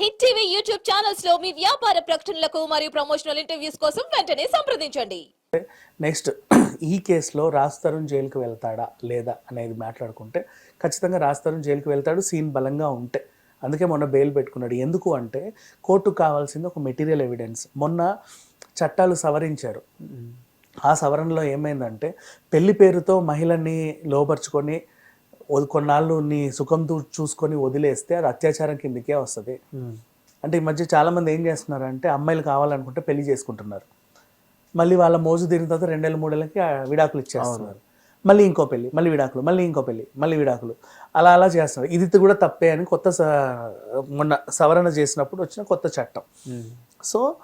Hit TV YouTube ఛానల్స్లో మీ వ్యాపార ప్రకటనలకు మరియు ప్రమోషనల్ ఇంటర్వ్యూస్ కోసం వెంటనే సంప్రదించండి. నెక్స్ట్ ఈ కేసులో రాజ్ తరుణ్ జైలుకి వెళ్తాడా లేదా అనేది మాట్లాడుకుంటే ఖచ్చితంగా రాజ్ తరుణ్ జైలుకి వెళ్తాడు సీన్ బలంగా ఉంటే. అందుకే మొన్న బెయిల్ పెట్టుకున్నాడు. ఎందుకు అంటే కోర్టుకు కావాల్సింది ఒక మెటీరియల్ ఎవిడెన్స్. మొన్న చట్టాలు సవరించారు. ఆ సవరణలో ఏమైందంటే పెళ్ళి పేరుతో మహిళని లోపరుచుకొని కొన్నాళ్ళు నీ సుఖం చూసుకొని వదిలేస్తే అది అత్యాచారం కిందకే వస్తుంది. అంటే ఈ మధ్య చాలా మంది ఏం చేస్తున్నారంటే అమ్మాయిలు కావాలనుకుంటే పెళ్ళి చేసుకుంటున్నారు. మళ్ళీ వాళ్ళ మోజు తీరిన తర్వాత రెండేళ్ళు మూడేళ్ళకి విడాకులు ఇచ్చేస్తున్నారు. మళ్ళీ ఇంకో పెళ్ళి మళ్ళీ విడాకులు మళ్ళీ ఇంకో పెళ్ళి మళ్ళీ విడాకులు. అలా అలా చేస్తున్నారు. ఇది కూడా తప్పే అని కొత్త స- మొన్న సవరణ చేసినప్పుడు వచ్చిన కొత్త చట్టం. సో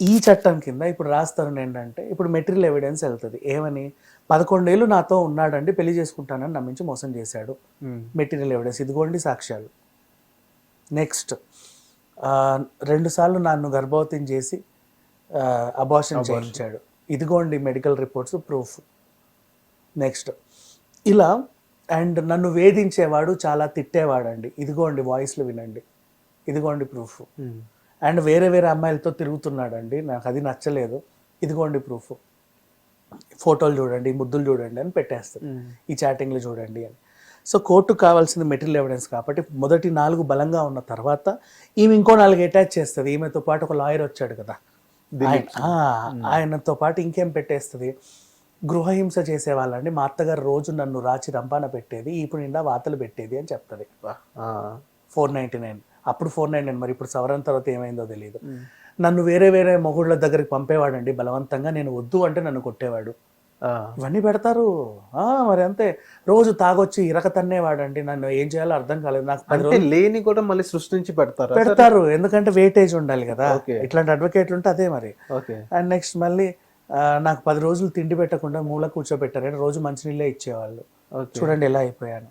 ఈ చట్టం కింద ఇప్పుడు రాస్తారు ఏంటంటే ఇప్పుడు మెటీరియల్ ఎవిడెన్స్ వెళ్తుంది. ఏమని? పదకొండేళ్ళు నాతో ఉన్నాడండి పెళ్ళి చేసుకుంటానని నమ్మించి మోసం చేశాడు. Material evidence. ఇదిగోండి సాక్ష్యాలు. నెక్స్ట్ రెండు సార్లు నన్ను గర్భవతిని చేసి అబార్షన్ చేయించాడు. ఇదిగోండి మెడికల్ రిపోర్ట్స్ ప్రూఫ్. నెక్స్ట్ ఇలా అండ్ నన్ను వేధించేవాడు చాలా తిట్టేవాడండి. ఇదిగోండి వాయిస్లు వినండి. ఇదిగోండి ప్రూఫ్. అండ్ వేరే వేరే అమ్మాయిలతో తిరుగుతున్నాడండి. నాకు అది నచ్చలేదు. ఇదిగోండి ప్రూఫ్. ఫోటోలు చూడండి ముద్దులు చూడండి అని పెట్టేస్తారు ఈ చాటింగ్లు చూడండి అని. సో కోర్టుకు కావాల్సింది మెటీరియల్ ఎవిడెన్స్ కాబట్టి మొదటి నాలుగు బలంగా ఉన్న తర్వాత ఈమె ఇంకో నాలుగు అటాచ్ చేస్తుంది. ఈమెతో పాటు ఒక లాయర్ వచ్చాడు కదా. ఆయనతో పాటు ఇంకేం పెట్టేస్తుంది? గృహహింస చేసేవాళ్ళండి. మా అత్తగారు రోజు నన్ను రాచి రంపాన పెట్టేది ఇప్పుడు నిండా వాతలు పెట్టేది అని చెప్తుంది. Four ninety nine. అప్పుడు ఫోర్ నైన్ నైన్ మరి ఇప్పుడు సవరణ తర్వాత ఏమైందో తెలియదు నన్ను వేరే వేరే మొగుళ్ళ దగ్గరికి పంపేవాడండి బలవంతంగా. నేను వద్దు అంటే నన్ను కొట్టేవాడు. ఇవన్నీ పెడతారు. ఆ, మరి అంతే. రోజు తాగొచ్చి ఇరక తన్నేవాడండి. నన్ను ఏం చేయాలో అర్థం కాలేదు. నాకు లేని కూడా మళ్ళీ సృష్టించి పెడతారా? పెడతారు. ఎందుకంటే వెయిటేజ్ ఉండాలి కదా. ఇట్లాంటి అడ్వకేట్లు ఉంటే అదే మరి. ఓకే. అండ్ నెక్స్ట్ మళ్ళీ నాకు పది రోజులు తిండి పెట్టకుండా మూల కూర్చోబెట్టారు రోజు మంచినీళ్ళే ఇచ్చేవాళ్ళు. చూడండి ఎలా అయిపోయాను.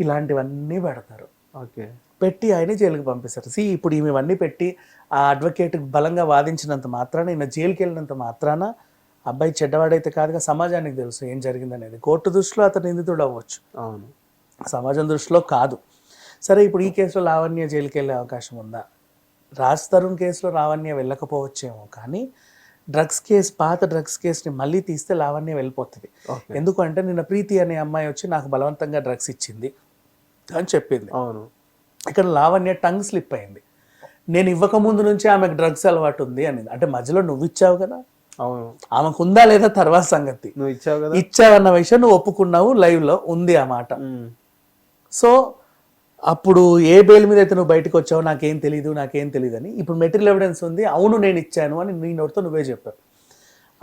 ఇలాంటివన్నీ పెడతారు. ఓకే. పెట్టి ఆయన జైలుకి పంపిస్తారు. సి ఇప్పుడు ఈమె ఇవన్నీ పెట్టి ఆ అడ్వకేట్ బలంగా వాదించినంత మాత్రాన ఈయన జైలుకి వెళ్ళినంత మాత్రాన అబ్బాయి చెడ్డవాడైతే కాదుగా సమాజానికి తెలుసు ఏం జరిగిందనేది. కోర్టు దృష్టిలో అతను నిందితుడు అవ్వచ్చు. అవును. సమాజం దృష్టిలో కాదు. సరే ఇప్పుడు ఈ కేసులో లావణ్య జైలుకి వెళ్ళే అవకాశం ఉందా? రాజ్ తరుణ్ కేసులో లావణ్య వెళ్ళకపోవచ్చేమో కానీ డ్రగ్స్ కేసు పాత డ్రగ్స్ కేసుని మళ్ళీ తీస్తే లావణ్య వెళ్ళిపోతుంది. ఎందుకంటే నిన్న ప్రీతి అనే అమ్మాయి వచ్చి నాకు బలవంతంగా డ్రగ్స్ ఇచ్చింది అని చెప్పింది. అవును. ఇక్కడ లావణ్య టంగ్ స్లిప్ అయింది. నేను ఇవ్వక ముందు నుంచి ఆమెకు డ్రగ్స్ అలవాటు ఉంది అని అంటే మధ్యలో నువ్వు ఇచ్చావు కదా? అవును. ఆమెకు ఉందా లేదా తర్వాత సంగతి. నువ్వు ఇచ్చావు కదా? ఇచ్చావన్న విషయం నువ్వు ఒప్పుకున్నావు లైవ్లో ఉంది ఆ మాట. సో అప్పుడు ఏ బెయిల్ మీద అయితే నువ్వు బయటకు వచ్చావు నాకేం తెలియదు నాకేం తెలియదు అని. ఇప్పుడు మెటీరియల్ ఎవిడెన్స్ ఉంది అవును నేను ఇచ్చాను అని నీ నోటితో నువ్వే చెప్పావు.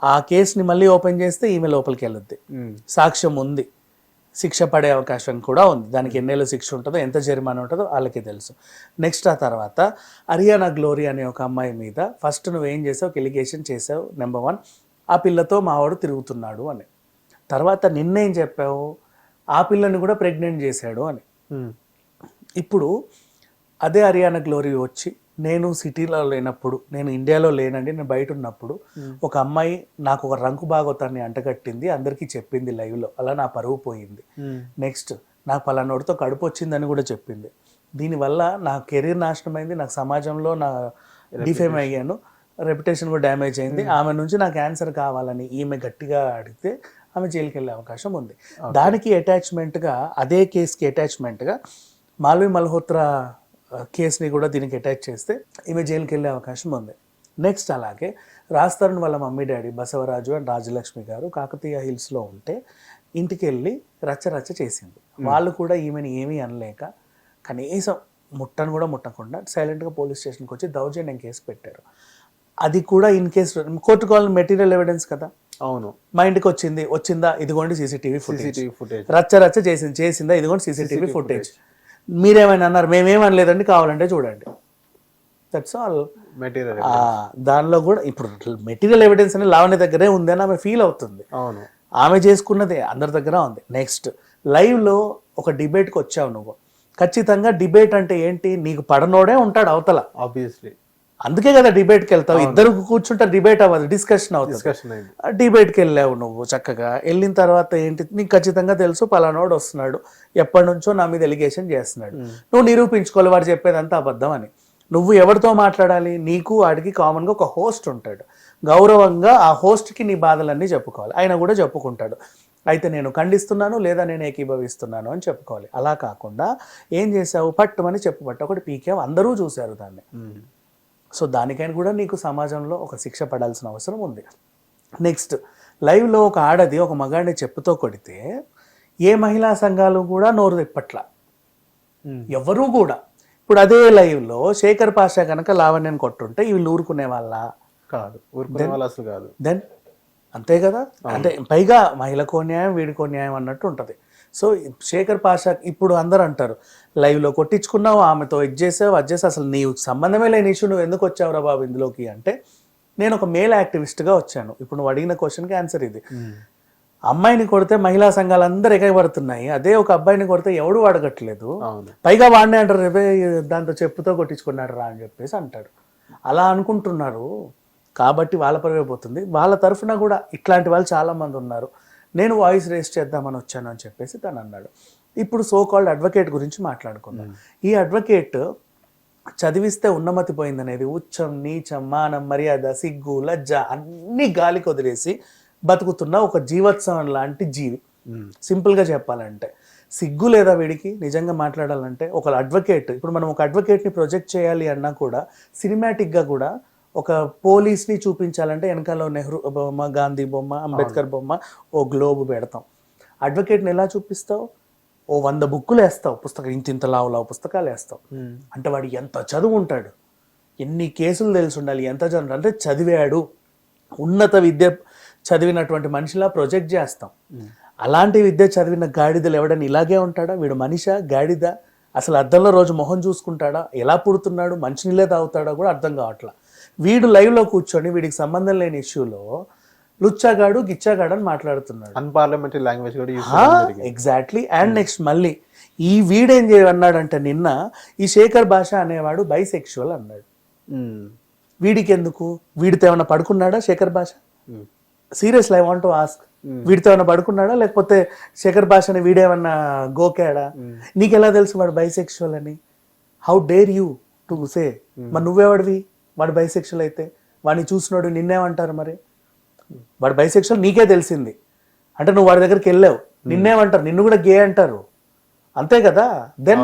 ఆ కేసుని మళ్ళీ ఓపెన్ చేస్తే ఈమె లోపలికి వెళ్ళొద్ది. సాక్ష్యం ఉంది. శిక్ష పడే అవకాశం కూడా ఉంది. దానికి ఎన్నేళ్ళు శిక్ష ఉంటుందో ఎంత జరిమానా ఉంటుందో వాళ్ళకి తెలుసు. నెక్స్ట్ ఆ తర్వాత అరియానా గ్లోరీ అనే ఒక అమ్మాయి మీద ఫస్ట్ నువ్వు ఏం చేసావు ఎలిగేషన్ చేసావు నెంబర్ వన్. ఆ పిల్లతో మావాడు తిరుగుతున్నాడు అని. తర్వాత నిన్నేం చెప్పావు? ఆ పిల్లని కూడా ప్రెగ్నెంట్ చేశాడు అని. ఇప్పుడు అదే హర్యానా గ్లోరీ వచ్చి నేను సిటీలో లేనప్పుడు నేను ఇండియాలో లేనండి నేను బయట ఉన్నప్పుడు ఒక అమ్మాయి నాకు ఒక రంకు బాగోతాన్ని అంటగట్టింది అందరికీ చెప్పింది లైవ్లో. అలా నా పరువు పోయింది. నెక్స్ట్ నాకు పలానోడితో కడుపు వచ్చిందని కూడా చెప్పింది. దీనివల్ల నా కెరీర్ నాశనం అయింది నాకు సమాజంలో నా డిఫేమ్ అయ్యాను రెప్యుటేషన్ కూడా డ్యామేజ్ అయింది. ఆమె నుంచి నాకు ఆన్సర్ కావాలని ఈమె గట్టిగా అడిగితే ఆమె జైలుకి వెళ్ళే అవకాశం ఉంది. దానికి అటాచ్మెంట్గా అదే కేసుకి అటాచ్మెంట్గా మాల్వి మల్హోత్రా కేసుని కూడా దీనికి అటాచ్ చేస్తే ఈమె జైలుకి వెళ్ళే అవకాశం ఉంది. నెక్స్ట్ అలాగే రాజ్ తరుణ్ వాళ్ళ mummy daddy Basavaraju and Rajalakshmi గారు కాకతీయ హిల్స్లో ఉంటే ఇంటికి వెళ్ళి రచ్చ రచ్చ చేసింది వాళ్ళు కూడా ఈమెను ఏమీ అనలేక కనీసం ముట్టను కూడా ముట్టకుండా సైలెంట్గా పోలీస్ స్టేషన్కి వచ్చి దౌర్జన్యం కేసు పెట్టారు. అది కూడా ఇన్ కేసు కోర్టు కావాలని మెటీరియల్ ఎవిడెన్స్ కదా? అవును. మా ఇంటికి వచ్చింది వచ్చిందా? ఇదిగోండి సిసిటివి ఫుటేజ్ రచ్చ రచ్చ చేసింది చేసిందా? ఇదిగోండి సీసీటీవీ ఫుటేజ్ మీరేమైనా అన్నారు మేమేమనలేదండి కావాలంటే చూడండి. దట్స్ ఆల్ మెటీరియల్ దానిలో కూడా ఇప్పుడు మెటీరియల్ ఎవిడెన్స్ అనేది లావణ్య దగ్గరే ఉంది అని ఆమె ఫీల్ అవుతుంది. అవును. ఆమె చేసుకున్నదే అందరి దగ్గర ఉంది. నెక్స్ట్ లైవ్లో ఒక డిబేట్కి వచ్చావు నువ్వు. ఖచ్చితంగా డిబేట్ అంటే ఏంటి? నీకు పడనోడే ఉంటాడు అవతల. ఆబ్వియస్లీ అందుకే కదా డిబేట్కి వెళ్తావు. ఇద్దరు కూర్చుంటే డిబేట్ అవ్వదు డిస్కషన్ అవుతుంది. డిబేట్కి వెళ్ళావు నువ్వు చక్కగా. వెళ్ళిన తర్వాత ఏంటి నీకు ఖచ్చితంగా తెలుసు పలానోడు వస్తున్నాడు ఎప్పటి నుంచో నా మీద ఎలిగేషన్ చేస్తున్నాడు. నువ్వు నిరూపించుకోవాలి వాడు చెప్పేదంతా అబద్ధం అని. నువ్వు ఎవరితో మాట్లాడాలి? నీకు వాడికి కామన్గా ఒక హోస్ట్ ఉంటాడు. గౌరవంగా ఆ హోస్ట్కి నీ బాధలన్నీ చెప్పుకోవాలి. ఆయన కూడా చెప్పుకుంటాడు. అయితే నేను ఖండిస్తున్నాను లేదా నేను ఏకీభవిస్తున్నాను అని చెప్పుకోవాలి. అలా కాకుండా ఏం చేసావు పట్టుమని చెప్పుపట్టు ఒకటి పీకేవు. అందరూ చూశారు దాన్ని. సో దానికైనా కూడా నీకు సమాజంలో ఒక శిక్ష పడాల్సిన అవసరం ఉంది. నెక్స్ట్ లైవ్లో ఒక ఆడది ఒక మగాడిని చెప్పుతో కొడితే ఏ మహిళా సంఘాలు కూడా నోరు తిప్పట్ల. ఎవరూ కూడా. ఇప్పుడు అదే లైవ్లో శేఖర్ పాషా కనుక లావణ్యని కొట్టుంటే వీళ్ళు ఊరుకునే వాళ్ళ? కాదు. ఊరుకునే వాళ్ళు అసలు కాదు. దెన్ అంతే కదా? అంటే పైగా మహిళకో న్యాయం వీడికో న్యాయం అన్నట్టు ఉంటుంది. సో శేఖర్ పాషా ఇప్పుడు అందరూ అంటారు లైవ్లో కొట్టించుకున్నావు ఆమెతో ఇది చేసావు అది చేసావు అసలు నీకు సంబంధమే లేని ఇష్యూ నువ్వు ఎందుకు వచ్చావురా బాబు ఇందులోకి? అంటే నేను ఒక మేల్ యాక్టివిస్ట్గా వచ్చాను. ఇప్పుడు నువ్వు అడిగిన క్వశ్చన్కి ఆన్సర్ ఇది. అమ్మాయిని కొడితే మహిళా సంఘాలు అందరూ ఎగబడుతున్నాయి అదే ఒక అబ్బాయిని కొడితే ఎవడు అడగట్లేదు అవును. పైగా వాడినే అంటారు రేపే దాంతో చెప్పుతో కొట్టించుకున్నాడు రా అని చెప్పేసి అంటాడు అలా అనుకుంటున్నారు. కాబట్టి వాళ్ళ పరువే పోతుంది. వాళ్ళ తరఫున కూడా ఇట్లాంటి వాళ్ళు చాలా మంది ఉన్నారు. నేను వాయిస్ రేస్ చేద్దామని వచ్చాను అని చెప్పేసి తను అన్నాడు. ఇప్పుడు సో కాల్డ్ అడ్వకేట్ గురించి మాట్లాడుకుందాం. ఈ అడ్వకేట్ చదివిస్తే ఉన్నమతి పోయిందనేది ఉచ్చం నీచం మానం మర్యాద సిగ్గు లజ్జ అన్ని గాలికి వదిలేసి బతుకుతున్న ఒక జీవోత్సవం లాంటి జీవి. సింపుల్గా చెప్పాలంటే సిగ్గు లేదా వీడికి నిజంగా మాట్లాడాలంటే ఒక అడ్వకేట్ ఇప్పుడు మనం ఒక అడ్వకేట్ని ప్రొజెక్ట్ చేయాలి అన్నా కూడా సినిమాటిక్గా కూడా ఒక పోలీస్ని చూపించాలంటే వెనకాల నెహ్రూ బొమ్మ గాంధీ బొమ్మ అంబేద్కర్ బొమ్మ ఓ గ్లోబ్ పెడతాం. అడ్వకేట్ని ఎలా చూపిస్తావు? ఓ వంద బుక్కులు వేస్తావు. పుస్తకం ఇంత ఇంత లావు లావు పుస్తకాలు వేస్తావు. అంటే వాడు ఎంత చదువు ఉంటాడు? ఎన్ని కేసులు తెలిసి ఉండాలి? ఎంత చదువు అంటే చదివాడు. ఉన్నత విద్య చదివినటువంటి మనిషిలా ప్రొజెక్ట్ చేస్తాం. అలాంటి విద్య చదివిన గాడిదలు ఎవడని ఇలాగే ఉంటాడా? వీడు మనిషా? గాడిద? అసలు అద్దంలో రోజు మొహం చూసుకుంటాడా? ఎలా పుడుతున్నాడు? మంచినీళ్ళే తాగుతాడా? కూడా అర్థం కావట్లా. వీడు లైవ్లో కూర్చొని వీడికి సంబంధం లేని ఇష్యూలో లుచ్చాగాడు గిచ్చాగాడు అని మాట్లాడుతున్నాడు. అన్పార్లమెంటరీ లాంగ్వేజ్ కూడా ఎగ్జాక్ట్లీ అండ్ నెక్స్ట్ మళ్ళీ ఈ వీడేం చేయన్నాడంటే నిన్న ఈ శేఖర్ భాష అనేవాడు బైసెక్షువల్ అన్నాడు. ఉమ్. వీడికి ఎందుకు వీడితో ఏమైనా పడుకున్నాడా శేఖర్ భాష. Seriously I want to ask వీడితో ఏమైనా పడుకున్నాడా? లేకపోతే శేఖర్ భాషని వీడేమన్నా గోకాడా? నీకెలా తెలుసు వాడు బైసెక్షువల్ అని? How dare you to say మరి నువ్వెవడివి? వాడు బైసెక్షువల్ అయితే వాడిని చూసినోడు నిన్నేమంటారు మరి? వాడు బైసెక్షువల్ నీకే తెలిసింది. అంటే నువ్వు వాడి దగ్గరికి వెళ్ళావు. నిన్నేమంటారు? నిన్ను కూడా గే అంటారు. అంతే కదా? దెన్.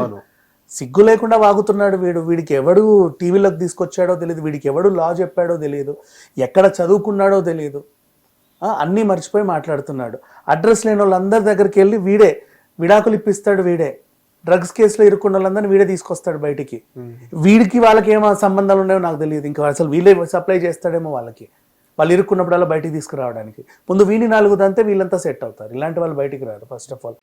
సిగ్గు లేకుండా వాగుతున్నాడు వీడు. వీడికి ఎవడు టీవీలోకి తీసుకొచ్చాడో తెలియదు వీడికి ఎవడు లా చెప్పాడో తెలియదు ఎక్కడ చదువుకున్నాడో తెలియదు అన్నీ మర్చిపోయి మాట్లాడుతున్నాడు. అడ్రస్ లేని వాళ్ళందరి దగ్గరికి వెళ్ళి వీడే విడాకులు ఇప్పిస్తాడు వీడే. డ్రగ్స్ కేసులో ఇరుక్కున్న వాళ్ళందరినీ వీడే తీసుకొస్తాడు బయటికి. వీడికి వాళ్ళకి ఏమో సంబంధాలు ఉన్నాయో నాకు తెలియదు. ఇంకా అసలు వీళ్ళే సప్లై చేస్తాడేమో వాళ్ళకి. వాళ్ళు ఇరుక్కున్నప్పుడల్లా బయటికి తీసుకురావడానికి. ముందు వీని నాలుగు దంతే వీళ్ళంతా సెట్ అవుతారు. ఇలాంటి వాళ్ళు బయటికి రారు ఫస్ట్ ఆఫ్ ఆల్